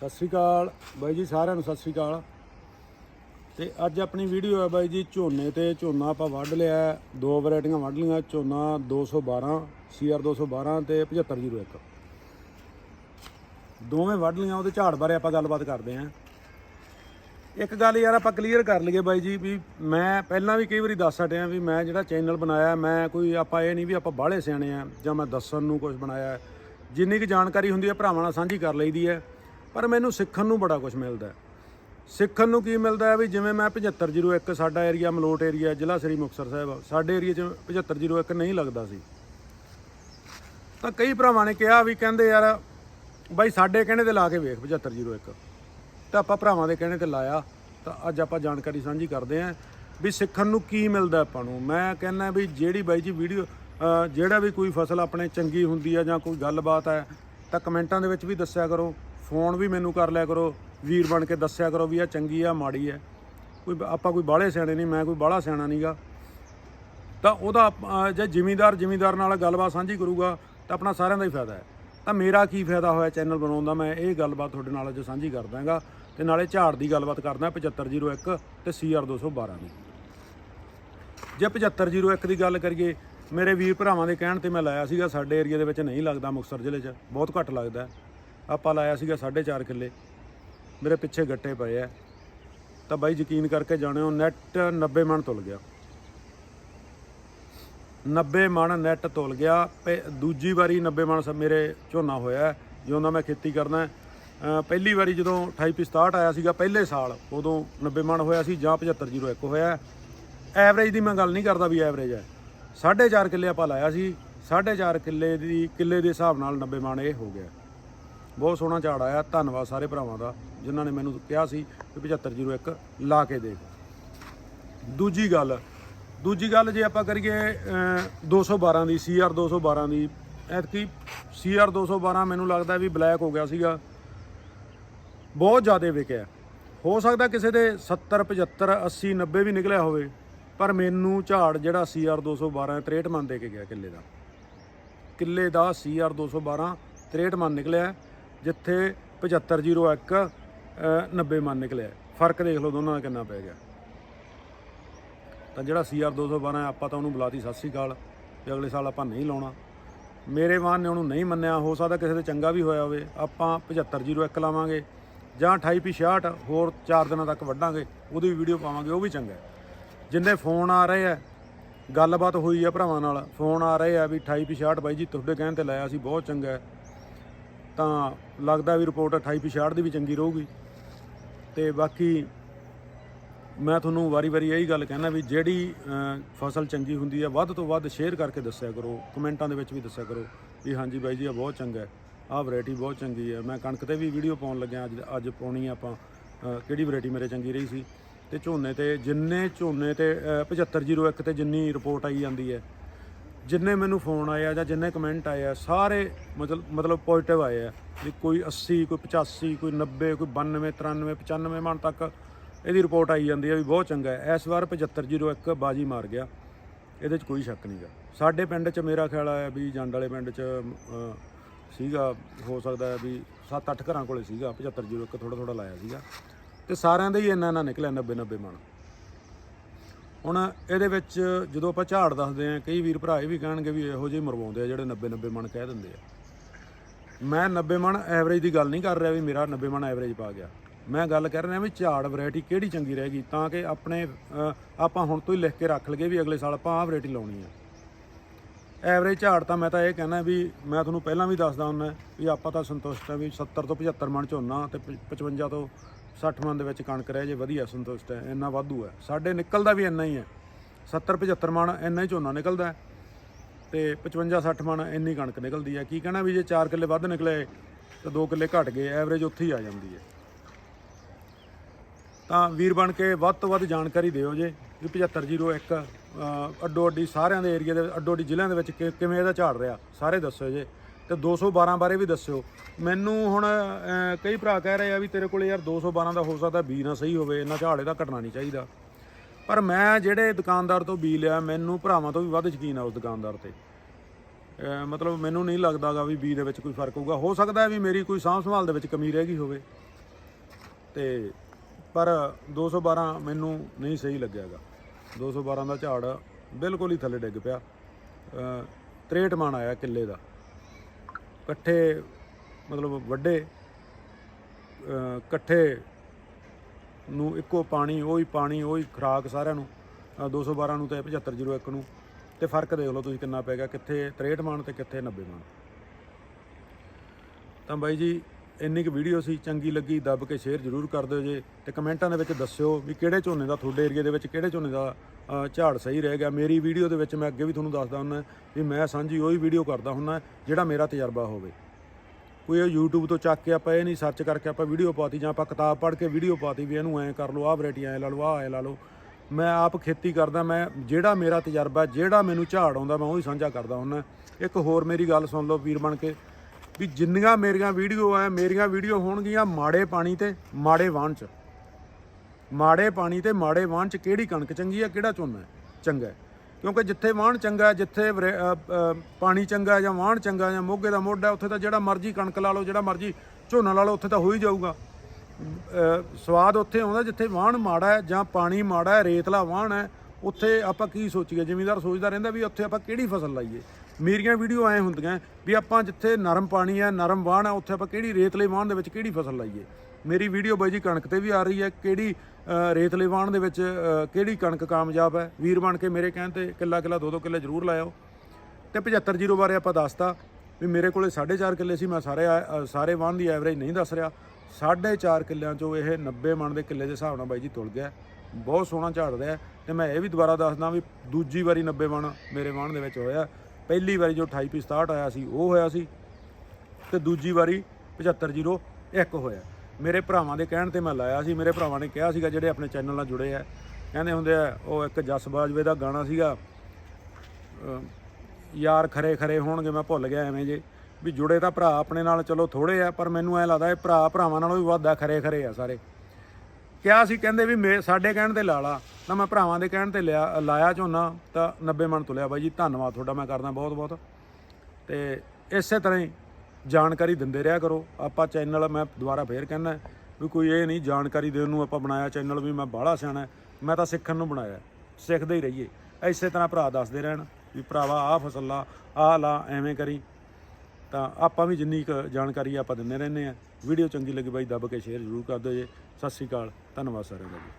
ਸਤਿ ਸ਼੍ਰੀ ਅਕਾਲ ਬਾਈ ਜੀ, ਸਾਰਿਆਂ ਨੂੰ ਸਤਿ ਸ਼੍ਰੀ ਅਕਾਲ। ਤੇ ਅੱਜ ਆਪਣੀ ਵੀਡੀਓ ਹੈ ਬਾਈ ਜੀ, ਝੋਨੇ ਤੇ ਝੋਨਾ ਆਪਾਂ ਵੱਢ ਲਿਆ ਦੋ ਵੈਰਾਈਟੀਆਂ ਵੱਢ ਲਈਆਂ, ਝੋਨਾ 212 CR 212 ਤੇ 7501 ਦੋਵੇਂ ਵੱਢ ਲਈਆਂ, ਉਹਦੇ ਝਾੜ ਬਾਰੇ ਆਪਾਂ ਗੱਲਬਾਤ ਕਰਦੇ ਆਂ ਇੱਕ ਗੱਲ ਯਾਰ ਆਪਾਂ ਕਲੀਅਰ ਕਰ ਲਈਏ ਬਾਈ ਜੀ ਵੀ ਮੈਂ ਪਹਿਲਾਂ ਵੀ ਕਈ ਵਾਰੀ ਦੱਸ ਹਟਿਆ ਵੀ ਮੈਂ ਜਿਹੜਾ ਚੈਨਲ ਬਣਾਇਆ, ਮੈਂ ਕੋਈ ਆਪਾਂ ਇਹ ਨਹੀਂ ਵੀ ਆਪਾਂ ਬਾਹਲੇ ਸਿਆਣੇ ਆ ਜਾਂ ਮੈਂ ਦੱਸਣ ਨੂੰ ਕੁਝ ਬਣਾਇਆ। ਜਿੰਨੀ ਕੁ ਜਾਣਕਾਰੀ ਹੁੰਦੀ ਹੈ, ਭਰਾਵਾਂ ਨਾਲ ਸਾਂਝੀ ਕਰ ਲਈਦੀ ਹੈ। ਪਰ ਮੈਨੂੰ ਸਿੱਖਣ ਨੂੰ ਬੜਾ ਕੁਝ ਮਿਲਦਾ ਹੈ। ਸਿੱਖਣ ਨੂੰ ਕੀ ਮਿਲਦਾ ਹੈ ਵੀ ਜਿਵੇਂ ਮੈਂ 7501 ਸਾਡਾ ਏਰੀਆ, ਮਲੋਟ ਏਰੀਆ, ਜ਼ਿਲ੍ਹਾ ਸ੍ਰੀ ਮੁਕਤਸਰ ਸਾਹਿਬ ਸਾਡੇ ਏਰੀਆ 'ਚ 7501 ਨਹੀਂ ਲੱਗਦਾ ਸੀ। ਤਾਂ ਕਈ ਭਰਾਵਾਂ ਨੇ ਕਿਹਾ ਵੀ ਕਹਿੰਦੇ ਯਾਰ ਬਾਈ ਸਾਡੇ ਕਹਿਣੇ ਤੇ ਲਾ ਕੇ ਵੇਖ 7501 ਤਾਂ ਆਪਾਂ ਭਰਾਵਾਂ ਦੇ ਕਹਿਣੇ ਤੇ ਲਾਇਆ? ਤਾਂ ਅੱਜ ਆਪਾਂ ਜਾਣਕਾਰੀ ਸਾਂਝੀ ਕਰਦੇ ਆਂ ਵੀ ਸਿੱਖਣ ਨੂੰ ਕੀ ਮਿਲਦਾ ਆਪਾਂ ਨੂੰ। ਮੈਂ ਕਹਿੰਦਾ ਵੀ ਜਿਹੜੀ ਬਾਈ ਜੀ ਵੀਡੀਓ ਜਿਹੜਾ ਵੀ ਕੋਈ ਫਸਲ ਆਪਣੇ ਚੰਗੀ ਹੁੰਦੀ ਆ ਜਾਂ ਕੋਈ ਗੱਲਬਾਤ ਹੈ, ਤਾਂ ਕਮੈਂਟਾਂ ਦੇ ਵਿੱਚ ਵੀ ਦੱਸਿਆ ਕਰੋ। ਫੋਨ ਵੀ ਮੈਨੂੰ ਕਰ ਲਿਆ ਕਰੋ ਵੀਰ ਬਣ ਕੇ ਦੱਸਿਆ ਕਰੋ ਵੀ ਆ ਚੰਗੀ ਆ ਮਾੜੀ ਹੈ ਕੋਈ ਆਪਾਂ ਕੋਈ ਬਾਹਲੇ ਸਿਆਣੇ ਨਹੀਂ ਮੈਂ ਕੋਈ ਬਾਹਲਾ ਸਿਆਣਾ ਨਹੀਂਗਾ ਤਾਂ ਉਹਦਾ ਅਹ, ਜੇ ਜ਼ਿਮੀਂਦਾਰ ਜ਼ਿਮੀਂਦਾਰ ਨਾਲ ਗੱਲਬਾਤ ਸਾਂਝੀ ਕਰੂਗਾ ਤਾਂ ਆਪਣਾ ਸਾਰਿਆਂ ਦਾ ਹੀ ਫਾਇਦਾ ਹੈ। ਤਾਂ ਮੇਰਾ ਕੀ ਫਾਇਦਾ ਹੋਇਆ ਚੈਨਲ ਬਣਾਉਣ ਦਾ ਮੈਂ ਇਹ ਗੱਲਬਾਤ ਤੁਹਾਡੇ ਨਾਲ ਅੱਜ ਸਾਂਝੀ ਕਰ ਦਾਂਗਾ ਤੇ ਨਾਲੇ ਝਾੜ ਦੀ ਗੱਲਬਾਤ ਕਰਦਾ 7501 ਤੇ CR 212 ਦੀ ਜੇ 7501 ਦੀ ਗੱਲ ਕਰੀਏ ਮੇਰੇ ਵੀਰ ਭਰਾਵਾਂ ਦੇ ਕਹਿਣ ਤੇ ਮੈਂ ਲਾਇਆ ਸੀਗਾ ਸਾਡੇ ਏਰੀਆ ਦੇ ਵਿੱਚ ਨਹੀਂ ਲੱਗਦਾ ਮੁਕਤਸਰ ਜ਼ਿਲ੍ਹੇ 'ਚ ਬਹੁਤ ਘੱਟ ਲੱਗਦਾ। ਆਪਾਂ ਲਾਇਆ ਸੀਗਾ 4.5 ਕਿੱਲੇ। ਮੇਰੇ ਪਿੱਛੇ ਗੱਟੇ ਪਏ ਆ। ਤਾਂ ਬਾਈ ਯਕੀਨ ਕਰਕੇ ਜਾਣਿਓ ਨੈਟ 90 ਮਣ ਤੁਲ ਗਿਆ। 90 ਮਣ ਨੈਟ ਤੁਲ ਗਿਆ। ਪੇ- ਦੂਜੀ ਵਾਰੀ 90 ਮਣ ਸ- ਮੇਰੇ ਝੋਨਾ ਹੋਇਆ। ਹੈ, ਦਾ ਮੈਂ ਖੇਤੀ ਕਰਦਾ। ਪਹਿਲੀ ਵਾਰੀ ਜਦੋਂ 28 67 ਆਇਆ ਸੀਗਾ ਪਹਿਲੇ ਸਾਲ ਉਦੋਂ 90 ਮਣ ਹੋਇਆ ਸੀ ਜਾਂ 7501 ਹੋਇਆ। ਐਵਰੇਜ ਦੀ ਮੈਂ ਗੱਲ ਨਹੀਂ ਕਰਦਾ ਵੀ ਐਵਰੇਜ ਹੈ। 4.5 ਕਿੱਲੇ ਆਪਾਂ ਲਾਇਆ ਸੀ। 4.5 ਕਿੱਲੇ ਦੀ ਕਿੱਲੇ ਦੇ ਹਿਸਾਬ ਨਾਲ 90 ਮਣ ਇਹ ਹੋ ਗਿਆ। ਬਹੁਤ ਸੋਹਣਾ ਝਾੜ ਆਇਆ, ਧੰਨਵਾਦ ਸਾਰੇ ਭਰਾਵਾਂ ਦਾ, ਜਿਨ੍ਹਾਂ ਨੇ ਮੈਨੂੰ ਕਿਹਾ ਸੀ ਕਿ 7501 ਲਾ ਕੇ ਦੇ। ਦੂਜੀ ਗੱਲ ਦੂਜੀ ਗੱਲ ਜੇ ਆਪਾਂ ਕਰੀਏ ਅਮ 212 ਦੀ CR 212 ਦੀ ਐਤਕੀ CR 212 ਮੈਨੂੰ ਲੱਗਦਾ ਵੀ ਬਲੈਕ ਹੋ ਗਿਆ ਸੀਗਾ। ਬਹੁਤ ਜ਼ਿਆਦਾ ਵਿਕਿਆ। ਹੋ ਸਕਦਾ ਕਿਸੇ ਦੇ 70 75 80 90 ਵੀ ਨਿਕਲਿਆ ਹੋਵੇ, ਪਰ ਮੈਨੂੰ ਝਾੜ ਜਿਹੜਾ CR 212 63 ਮਨ ਦੇ ਕੇ ਗਿਆ ਕਿੱਲੇ ਦਾ। ਕਿੱਲੇ ਦਾ CR 212 63 ਮਨ ਨਿਕਲਿਆ ਜਿੱਥੇ 7501 ਅ, 90 ਮਨ ਨਿਕਲਿਆ। ਫ਼ਰਕ ਦੇਖ ਲਓ ਦੋਨਾਂ ਦਾ ਕਿੰਨਾ ਪੈ ਗਿਆ। ਤਾਂ ਜਿਹੜਾ CR 212 ਆਪਾਂ ਤਾਂ ਉਹਨੂੰ ਬੁਲਾਤੀ ਸਤਿ ਸ੍ਰੀ ਅਕਾਲ ਵੀ ਅਗਲੇ ਸਾਲ ਆਪਾਂ ਨਹੀਂ ਲਾਉਣਾ। ਮੇਰੇ ਮਾਨ ਨੇ ਉਹਨੂੰ ਨਹੀਂ ਮੰਨਿਆ ਹੋ ਸਕਦਾ ਕਿਸੇ ਦੇ ਚੰਗਾ ਵੀ ਹੋਇਆ ਹੋਵੇ ਆਪਾਂ 7501 ਲਾਵਾਂਗੇ ਜਾਂ 2866 ਹੋਰ 4 ਦਿਨਾਂ ਤੱਕ ਵੱਢਾਂਗੇ ਉਹਦੀ ਵੀਡੀਓ ਪਾਵਾਂਗੇ ਉਹ ਵੀ ਚੰਗਾ ਜਿੰਨੇ ਫੋਨ ਆ ਰਹੇ ਆ ਗੱਲਬਾਤ ਹੋਈ ਆ ਭਰਾਵਾਂ ਨਾਲ ਫੋਨ ਆ ਰਹੇ ਆ ਵੀ 2866 ਬਾਈ ਜੀ ਤੁਹਾਡੇ ਕਹਿਣ ਤੇ ਲਾਇਆ ਸੀ ਬਹੁਤ ਚੰਗਾ ਤਾਂ ਲੱਗਦਾ ਵੀ ਰਿਪੋਰਟ 2866 ਦੀ ਵੀ ਚੰਗੀ ਰਹੂਗੀ। ਤੇ ਬਾਕੀ ਮੈਂ ਤੁਹਾਨੂੰ ਵਾਰੀ-ਵਾਰੀ ਇਹੀ ਗੱਲ ਕਹਿਣਾ ਵੀ ਜਿਹੜੀ ਫਸਲ ਚੰਗੀ ਹੁੰਦੀ ਹੈ ਵੱਧ ਤੋਂ ਵੱਧ ਸ਼ੇਅਰ ਕਰਕੇ ਦੱਸਿਆ ਕਰੋ। ਕਮੈਂਟਾਂ ਦੇ ਵਿੱਚ ਵੀ ਦੱਸਿਆ ਕਰੋ ਵੀ ਹਾਂਜੀ ਬਾਈ ਜੀ ਇਹ ਬਹੁਤ ਚੰਗਾ ਹੈ। ਆਹ ਵੈਰਾਈਟੀ ਬਹੁਤ ਚੰਗੀ ਹੈ। ਮੈਂ ਕਣਕ ਤੇ ਵੀ ਵੀਡੀਓ ਪਾਉਣ ਲੱਗਿਆ ਅੱਜ ਅੱਜ ਪਾਉਣੀ ਆਪਾਂ ਕਿਹੜੀ ਵੈਰਾਈਟੀ ਮੇਰੇ ਚੰਗੀ ਰਹੀ ਸੀ। ਤੇ ਝੋਨੇ ਤੇ ਜਿੰਨੇ ਝੋਨੇ ਤੇ ਅਹ, 7501 ਤੇ ਜਿੰਨੀ ਰਿਪੋਰਟ ਆਈ ਜਾਂਦੀ ਹੈ। ਜਿੰਨੇ ਮੈਨੂੰ ਫੋਨ ਆਏ ਆ ਜਾਂ ਜਿੰਨੇ ਕਮੈਂਟ ਆਏ ਆ, ਸਾਰੇ ਮਤਲਬ ਮਤਲਬ ਪੋਜ਼ਿਟਿਵ ਆਏ ਆ ਵੀ ਕੋਈ 80 ਕੋਈ 85 ਕੋਈ 90 ਕੋਈ 92 93 95 ਮਣ ਤੱਕ ਇਹਦੀ ਰਿਪੋਰਟ ਆਈ ਜਾਂਦੀ ਹੈ ਵੀ ਬਹੁਤ ਚੰਗਾ ਹੈ। ਇਸ ਵਾਰ 7501 ਬਾਜੀ ਮਾਰ ਗਿਆ। ਇਹਦੇ 'ਚ ਕੋਈ ਸ਼ੱਕ ਨਹੀਂਗਾ ਸਾਡੇ ਪਿੰਡ 'ਚ ਮੇਰਾ ਖਿਆਲ ਆਇਆ ਵੀ ਜੰਡ ਵਾਲੇ ਪਿੰਡ 'ਚ ਸੀਗਾ, ਹੋ ਸਕਦਾ ਵੀ 7-8 ਘਰਾਂ ਕੋਲੇ ਸੀਗਾ 7501 ਥੋੜਾ ਥੋੜਾ ਲਾਇਆ ਸੀਗਾ। ਤੇ ਸਾਰਿਆਂ ਦਾ ਹੀ ਇੰਨਾ ਇੰਨਾ ਨਿਕਲਿਆ 90 90 ਮਣ। ਹੁਣ ਇਹਦੇ ਵਿੱਚ ਜਦੋਂ ਆਪਾਂ ਝਾੜ ਦੱਸਦੇ ਆ ਕਈ ਵੀਰ ਭਰਾ ਇਹ ਵੀ ਕਹਿਣਗੇ ਵੀ ਇਹੋ ਜਿਹੇ ਮਰਵਾਉਂਦੇ ਆ ਜਿਹੜੇ 90 90 ਮਣ ਕਹਿ ਦਿੰਦੇ ਆ। ਮੈਂ 90 ਮਣ ਐਵਰੇਜ ਦੀ ਗੱਲ ਨਹੀਂ ਕਰ ਰਿਹਾ ਵੀ ਮੇਰਾ 90 ਮਣ ਐਵਰੇਜ ਪਾ ਗਿਆ। ਮੈਂ ਗੱਲ ਕਰ ਰਿਹਾ ਵੀ ਝਾੜ ਵੈਰਾਈਟੀ ਕਿਹੜੀ ਚੰਗੀ ਰਹੇਗੀ ਤਾਂ ਕਿ ਆਪਣੇ ਆਪਾਂ ਹੁਣ ਤੋਂ ਹੀ ਲਿਖ ਕੇ ਰੱਖ ਲਈਏ ਵੀ ਅਗਲੇ ਸਾਲ ਆਪਾਂ ਆਹ ਵੈਰਾਈਟੀ ਲਾਉਣੀ ਆ। ਐਵਰੇਜ ਝਾੜ ਤਾਂ ਮੈਂ ਤਾਂ ਇਹ ਕਹਿੰਦਾ ਵੀ ਮੈਂ ਤੁਹਾਨੂੰ ਪਹਿਲਾਂ ਵੀ ਦੱਸਦਾ ਹੁੰਦਾ ਵੀ ਆਪਾਂ ਤਾਂ ਸੰਤੁਸ਼ਟ ਆ ਵੀ 70 ਤੋਂ 75 ਮਣ ਝੋਨਾ ਤੇ 55 ਤੋਂ 60 ਮਨ ਦੇ ਵਿੱਚ ਕਣਕ ਰਹਿ ਜੇ ਵਧੀਆ ਸੰਤੁਸ਼ਟ ਹੈ ਇੰਨਾ ਵਾਧੂ ਹੈ। ਸਾਡੇ ਨਿਕਲਦਾ ਵੀ ਇੰਨਾ ਹੀ ਹੈ। 70 75 ਮਣ ਇੰਨਾ ਹੀ ਝੋਨਾ ਨਿਕਲਦਾ ਹੈ। ਤੇ 55 60 ਮਣ ਇੰਨੀ ਕਣਕ ਨਿਕਲਦੀ ਹੈ। ਕੀ ਕਹਿਣਾ ਵੀ ਜੇ 4 ਕਿੱਲੇ ਵੱਧ ਨਿਕਲੇ ਤਾਂ 2 ਕਿੱਲੇ ਘਟ ਗਏ ਐਵਰੇਜ ਉੱਥੇ ਹੀ ਆ ਜਾਂਦੀ ਹੈ। ਤਾਂ ਵੀਰ ਬਣ ਕੇ ਵੱਧ ਤੋਂ ਵੱਧ ਜਾਣਕਾਰੀ ਦਿਓ ਜੇ ਵੀ 7501 ਅ, ਅੱਡੋ ਅੱਡੀ ਸਾਰਿਆਂ ਦੇ ਏਰੀਆ ਦੇ ਅੱਡੋ ਅੱਡੀ ਜ਼ਿਲ੍ਹਿਆਂ ਦੇ ਵਿੱਚ ਕਿ- ਕਿਵੇਂ ਇਹਦਾ ਝਾੜ ਰਿਹਾ ਸਾਰੇ ਦੱਸਿਓ ਜੇ। ਤੇ 212 ਬਾਰੇ ਵੀ ਦੱਸਿਓ। ਮੈਨੂੰ ਹੁਣ ਕਈ ਭਰਾ ਕਹਿ ਰਹੇ ਆ ਵੀ ਤੇਰੇ ਕੋਲ ਯਾਰ 212 ਦਾ ਹੋ ਸਕਦਾ ਬੀ ਨਾ ਸਹੀ ਹੋਵੇ, ਇੰਨਾ ਝਾੜ ਇਹਦਾ ਘਟਣਾ ਨਹੀਂ ਚਾਹੀਦਾ। ਪਰ ਮੈਂ ਜਿਹੜੇ ਦੁਕਾਨਦਾਰ ਤੋਂ ਬੀ ਲਿਆ, ਮੈਨੂੰ ਭਰਾਵਾਂ ਤੋਂ ਵੀ ਵੱਧ ਯਕੀਨ ਆ ਉਸ ਦੁਕਾਨਦਾਰ ਤੇ। ਮਤਲਬ ਮੈਨੂੰ ਨਹੀਂ ਲੱਗਦਾਗਾ ਵੀ ਬੀ ਦੇ ਵਿੱਚ ਕੋਈ ਫ਼ਰਕ ਹੋਊਗਾ। ਹੋ ਸਕਦਾ ਵੀ ਮੇਰੀ ਕੋਈ ਸਾਂਭ ਸੰਭਾਲ ਦੇ ਵਿੱਚ ਕਮੀ ਰਹਿ ਗਈ ਹੋਵੇ। ਤੇ ਪਰ 212 ਮੈਨੂੰ ਨਹੀਂ ਸਹੀ ਲੱਗਿਆਗਾ। 212 ਦਾ ਝਾੜ ਬਿਲਕੁਲ ਹੀ ਥੱਲੇ ਡਿੱਗ ਪਿਆ। ਅ 63 ਮਣ ਆਇਆ ਕਿੱਲੇ ਦਾ। ਇਕੱਠੇ ਮਤਲਬ ਵੱਡੇ ਇਕੱਠੇ ਨੂੰ ਇੱਕੋ ਪਾਣੀ ਉਹੀ ਪਾਣੀ ਉਹੀ ਖੁਰਾਕ ਸਾਰਿਆਂ ਨੂੰ ਅ, 212 ਨੂੰ ਤੇ 7501 ਨੂੰ। ਤੇ ਫ਼ਰਕ ਦੇਖ ਲਓ ਤੁਸੀਂ ਕਿੰਨਾ ਪੈ ਗਿਆ ਕਿੱਥੇ 63 ਮਾਨ ਤੇ ਕਿੱਥੇ 90 ਮਾਨ। ਤਾਂ ਬਾਈ ਜੀ ਇੰਨੀ ਕੁ ਵੀਡੀਓ ਸੀ, ਚੰਗੀ ਲੱਗੀ, ਦੱਬ ਕੇ ਸ਼ੇਅਰ ਜ਼ਰੂਰ ਕਰ ਦਿਓ ਜੇ। ਤੇ ਕਮੈਂਟਾਂ ਦੇ ਵਿੱਚ ਦੱਸਿਓ ਵੀ ਕਿਹੜੇ ਝੋਨੇ ਦਾ ਤੁਹਾਡੇ ਏਰੀਆ ਦੇ ਵਿੱਚ ਕਿਹੜੇ ਝੋਨੇ ਦਾ ਝਾੜ ਸਹੀ ਰਹਿ ਗਿਆ। ਮੇਰੀ ਵੀਡੀਓ ਦੇ ਵਿੱਚ ਮੈਂ ਅੱਗੇ ਵੀ ਤੁਹਾਨੂੰ ਦੱਸਦਾ ਹੁੰਦਾ ਵੀ ਮੈਂ ਸਾਂਝੀ ਉਹੀ ਵੀਡੀਓ ਕਰਦਾ ਹੁੰਦਾ ਜਿਹੜਾ ਮੇਰਾ ਤਜਰਬਾ ਹੋਵੇ। ਕੋਈ ਇਹ YouTube ਤੋਂ ਚੱਕ ਕੇ ਆਪਾਂ ਇਹ ਨਹੀਂ ਸਰਚ ਕਰਕੇ ਆਪਾਂ ਵੀਡੀਓ ਪਾਤੀ ਜਾਂ ਆਪਾਂ ਕਿਤਾਬ ਪੜ੍ਹ ਕੇ ਵੀਡੀਓ ਪਾਤੀ ਵੀ ਇਹਨੂੰ ਐਂ ਕਰ ਲਓ, ਆਹ ਵੈਰਾਈਟੀ ਐਂ ਲਾ ਲਓ, ਆਹ ਐਂ ਲਾ ਲਓ। ਮੈਂ ਆਪ ਖੇਤੀ ਕਰਦਾ, ਮੈਂ ਜਿਹੜਾ ਮੇਰਾ ਤਜਰਬਾ, ਜਿਹੜਾ ਮੈਨੂੰ ਝਾੜ ਆਉਂਦਾ ਮੈਂ ਉਹੀ ਸਾਂਝਾ ਕਰਦਾ ਹੁੰਦਾ। ਇੱਕ ਹੋਰ ਮੇਰੀ ਗੱਲ ਸੁਣ ਲਓ ਵੀਰ ਬਣ ਕੇ। ਵੀ ਜਿੰਨੀਆਂ ਮੇਰੀਆਂ ਵੀਡੀਓ ਆ, ਮੇਰੀਆਂ ਵੀਡੀਓ ਹੋਣਗੀਆਂ ਮਾੜੇ ਪਾਣੀ ਤੇ ਮਾੜੇ ਵਾਹਣ ਚ। ਮਾੜੇ ਪਾਣੀ ਤੇ ਮਾੜੇ ਵਾਹਣ ਚ ਕਿਹੜੀ ਕਣਕ ਚੰਗੀ ਆ, ਕਿਹੜਾ ਝੋਨਾ ਚੰਗਾ ਕਿਉਂਕਿ ਜਿੱਥੇ ਵਾਹਣ ਚੰਗਾ ਜਿੱਥੇ ਪਾਣੀ ਚੰਗਾ ਜਾਂ ਵਾਹਣ ਚੰਗਾ ਜਾਂ ਮੋਗੇ ਦਾ ਮੋਢਾ, ਉੱਥੇ ਤਾਂ ਜਿਹੜਾ ਮਰਜ਼ੀ ਕਣਕ ਲਾ ਲਓ, ਜਿਹੜਾ ਮਰਜ਼ੀ ਝੋਨਾ ਲਾ ਲਓ, ਉੱਥੇ ਤਾਂ ਹੋ ਹੀ ਜਾਊਗਾ। ਸਵਾਦ ਉੱਥੇ ਆਉਂਦਾ ਜਿੱਥੇ ਵਾਹਣ ਮਾੜਾ ਹੈ ਜਾਂ ਪਾਣੀ ਮਾੜਾ ਹੈ, ਰੇਤਲਾ ਵਾਹਣ ਹੈ, ਉੱਥੇ ਆਪਾਂ ਕੀ ਸੋਚੀਏ? ਜ਼ਿਮੀਂਦਾਰ ਸੋਚਦਾ ਰਹਿੰਦਾ ਵੀ ਉੱਥੇ ਆਪਾਂ ਕਿਹੜੀ ਫਸਲ ਲਾਈਏ? ਮੇਰੀਆਂ ਵੀਡੀਓ ਐ ਹੁੰਦੀਆਂ ਵੀ ਆਪਾਂ ਜਿੱਥੇ ਨਰਮ ਪਾਣੀ ਹੈ ਨਰਮ ਵਾਹਣ ਹੈ ਉੱਥੇ ਆਪਾਂ ਕਿਹੜੀ ਰੇਤਲੇ ਵਾਹਣ ਦੇ ਵਿੱਚ ਕਿਹੜੀ ਫਸਲ ਲਾਈਏ। ਮੇਰੀ ਵੀਡੀਓ ਬਾਈ ਜੀ ਕਣਕ ਤੇ ਵੀ ਆ ਰਹੀ ਹੈ ਕਿਹੜੀ ਅ, ਰੇਤਲੇ ਵਾਹਣ ਦੇ ਵਿੱਚ ਕਿਹੜੀ ਕਣਕ ਕਾਮਯਾਬ ਹੈ? ਵੀਰ ਬਣ ਕੇ ਮੇਰੇ ਕਹਿਣ ਤੇ ਕਿੱਲਾ ਕਿੱਲਾ ਦੋ ਦੋ ਕਿੱਲੇ ਜ਼ਰੂਰ ਲਾਇਓ। ਤੇ 75 ਬਾਰੇ ਆਪਾਂ ਦੱਸਤਾ ਵੀ ਮੇਰੇ ਕੋਲੇ 4.5 ਕਿੱਲੇ ਸੀ ਮੈਂ ਸਾਰੇ ਸਾਰੇ ਵਾਹਣ ਦੀ ਐਵਰੇਜ ਨਹੀਂ ਦੱਸ ਰਿਹਾ। 4.5 ਕਿੱਲਿਆਂ ਚੋਂ ਇਹ 90 ਮਣ ਦੇ ਕਿੱਲੇ ਦੇ ਹਿਸਾਬ ਨਾਲ ਬਾਈ ਜੀ ਤੁਲ ਗਿਆ। ਬਹੁਤ ਸੋਹਣਾ ਝਾੜ ਰਿਹਾ ਤੇ ਮੈਂ ਇਹ ਵੀ ਦੁਬਾਰਾ ਦੱਸਦਾ ਵੀ ਦੂਜੀ ਵਾਰੀ 90 ਮਣ ਮੇਰੇ ਵਾਹਣ ਦੇ ਵਿੱਚ ਹੋਇਆ। ਪਹਿਲੀ ਵਾਰੀ ਜੋ 28 ਪੀ 67 ਆਇਆ ਸੀ, ਉਹ ਹੋਇਆ ਸੀ ਤੇ ਦੂਜੀ ਵਾਰੀ 7501 ਹੋਇਆ। ਮੇਰੇ ਭਰਾਵਾਂ ਦੇ ਕਹਿਣ ਤੇ ਮੈਂ ਲਾਇਆ ਸੀ, ਮੇਰੇ ਭਰਾਵਾਂ ਨੇ ਕਿਹਾ ਸੀਗਾ, ਜਿਹੜੇ ਆਪਣੇ ਚੈਨਲ ਨਾਲ ਜੁੜੇ ਆ, ਕਹਿੰਦੇ ਹੁੰਦੇ ਆ, ਉਹ ਇੱਕ ਜਸ ਬਾਜਵੇ ਦਾ ਗਾਣਾ ਸੀਗਾ ਯਾਰ ਖਰੇ ਖਰੇ ਹੋਣਗੇ, ਮੈਂ ਭੁੱਲ ਗਿਆ ਐਵੇਂ ਜੇ, ਵੀ ਜੁੜੇ ਤਾਂ ਭਰਾ ਆਪਣੇ ਨਾਲ ਚਲੋ ਥੋੜੇ ਆ, ਪਰ ਮੈਨੂੰ ਐ ਲੱਗਦਾ ਇਹ ਭਰਾ ਭਰਾਵਾਂ ਨਾਲੋਂ ਵੀ ਵੱਧ ਆ ਖਰੇ ਖਰੇ ਆ ਸਾਰੇ। ਕਿਹਾ ਸੀ, ਕਹਿੰਦੇ ਵੀ ਮੇ, ਸਾਡੇ ਕਹਿਣ ਤੇ ਲਾ ਲਾ ਤਾਂ ਮੈਂ ਭਰਾਵਾਂ ਦੇ ਕਹਿਣ ਤੇ ਲਿਆ, ਲਾਇਆ ਝੋਨਾ ਤਾਂ 90 ਮਣ ਤੁਲਿਆ ਬਾਈ ਜੀ, ਧੰਨਵਾਦ ਤੁਹਾਡਾ ਮੈਂ ਕਰਦਾ ਬਹੁਤ ਬਹੁਤ। ਤੇ ਇਸੇ ਤਰ੍ਹਾਂ ਹੀ ਜਾਣਕਾਰੀ ਦਿੰਦੇ ਰਿਹਾ ਕਰੋ, ਆਪਾਂ ਚੈਨਲ ਮੈਂ ਦੁਬਾਰਾ ਫੇਰ ਕਹਿੰਦਾ ਵੀ ਕੋਈ ਇਹ ਨਹੀਂ, ਜਾਣਕਾਰੀ ਦੇਣ ਨੂੰ ਆਪਾਂ ਬਣਾਇਆ ਚੈਨਲ ਵੀ, ਮੈਂ ਬਾਹਲਾ ਸਿਆਣਾ, ਮੈਂ ਤਾਂ ਸਿੱਖਣ ਨੂੰ ਬਣਾਇਆ, ਸਿੱਖਦੇ ਹੀ ਰਹੀਏ। ਇਸੇ ਤਰ੍ਹਾਂ ਭਰਾ ਦੱਸਦੇ ਰਹਿਣ ਵੀ ਭਰਾਵਾ, ਆਹ ਫਸਲ ਲਾ ਆਹ ਲਾ, ਐਵੇਂ ਕਰੀ। ਤਾਂ ਆਪਾਂ ਵੀ ਜਿੰਨੀ ਕੁ ਜਾਣਕਾਰੀ ਆਪਾਂ ਦਿੰਦੇ ਰਹਿੰਦੇ ਆ ਵੀਡੀਓ ਚੰਗੀ ਲੱਗੀ ਬਾਈ, ਦੱਬ ਕੇ ਸ਼ੇਅਰ ਜ਼ਰੂਰ ਕਰ ਦਿਓ ਜੇ। ਸਤਿ ਸ਼੍ਰੀ ਅਕਾਲ, ਧੰਨਵਾਦ ਸਾਰਿਆਂ ਦਾ ਜੀ।